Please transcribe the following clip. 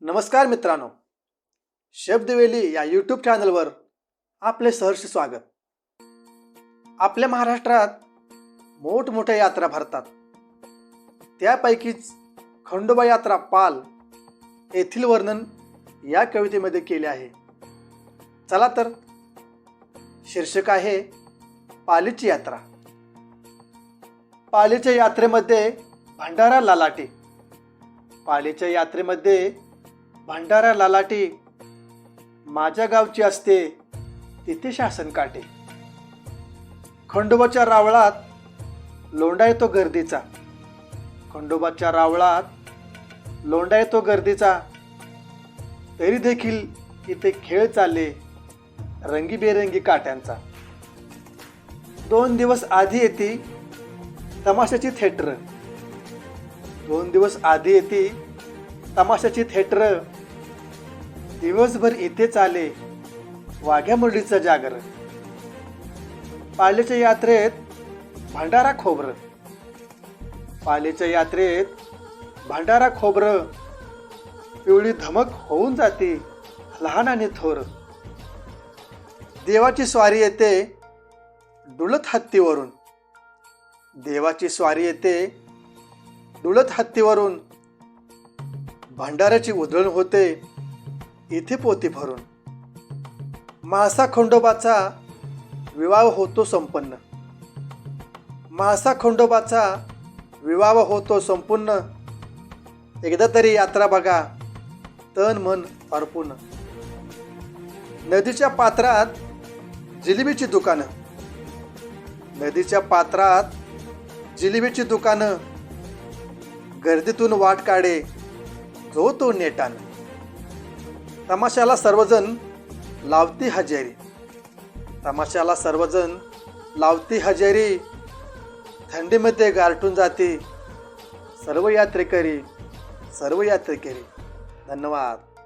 नमस्कार मित्रांनो. शब्दवेली या यूट्यूब चॅनलवर आपले सहर्ष स्वागत. आपल्या महाराष्ट्रात मोठमोठ्या यात्रा भरतात. त्यापैकीच खंडोबा यात्रा पाल येथील वर्णन या कवितेमध्ये केले आहे. चला तर शीर्षक आहे पालीची यात्रा. पालीच्या यात्रेमध्ये भंडारा लालाटे. पालीच्या यात्रेमध्ये भंडारा लालाटी माझ्या गावची असते तिथे शासन काटे. खंडोबाच्या रावळात लोंडा येतो गर्दीचा. खंडोबाच्या रावळात लोंडा येतो गर्दीचा. तरी देखील इथे खेळ चालले रंगीबेरंगी काट्यांचा. दोन दिवस आधी येते तमाशाची थिएटर दोन दिवस आधी येते तमाशाची थिएटर दिवसभर इथेच आले वाघ्या मुरडीचं जागर. पाल्याच्या यात्रेत भांडारा खोबरं. पालेच्या यात्रेत भांडारा खोबरं. पिवळी धमक होऊन जाते लहान आणि थोर. देवाची स्वारी येते डुलत हत्तीवरून. देवाची स्वारी येते डुलत हत्तीवरून. भांडाऱ्याची उधळण होते इथे पोती भरून. मासा खंडोबाचा विवाह होतो संपन्न. मासा खंडोबाचा विवाह होतो संपूर्ण. एकदा तरी यात्रा बघा. तन मन अर्पूर्ण. नदीच्या पात्रात जिलेबीची दुकानं. नदीच्या पात्रात जिलेबीची दुकानं. गर्दीतून वाट काढे. जो तो नेटानं. तमाशाला सर्वजण लावती हजेरी. तमाशाला सर्वजण लावती हजेरी. थंडीमध्ये गारटून जाते सर्व यात्रेकरी सर्व यात्रेकरी. धन्यवाद.